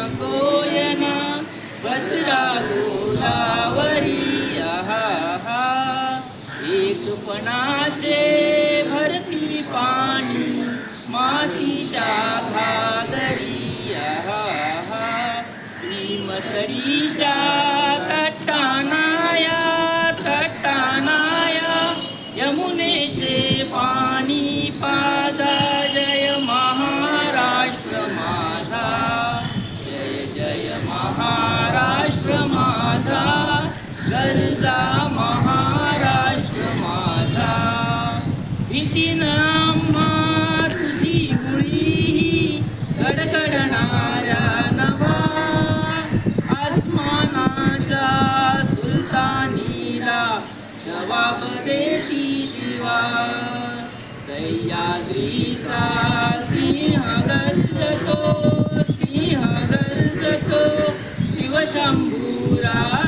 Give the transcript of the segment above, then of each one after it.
नकोयना बदला गोदावरी आहा एकपणाचे भरती पाणी मातीच्या भादरी आहा श्रीमतरीच्या गरजा महाराष्ट्र माझा. भीतीनं आम्हा तुझी मुळी गडगडणाऱ्या नवा. आसमानाच्या सुलतानीला जवाब देती जीवा सह्याद्रीचा सिंह गर्जतो सिंह गर्जतो शिवशंभूरा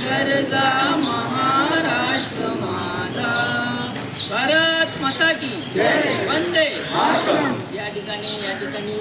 गरजा महाराष्ट्र माझा भारत माता की वंदे या ठिकाणी या ठिकाणी.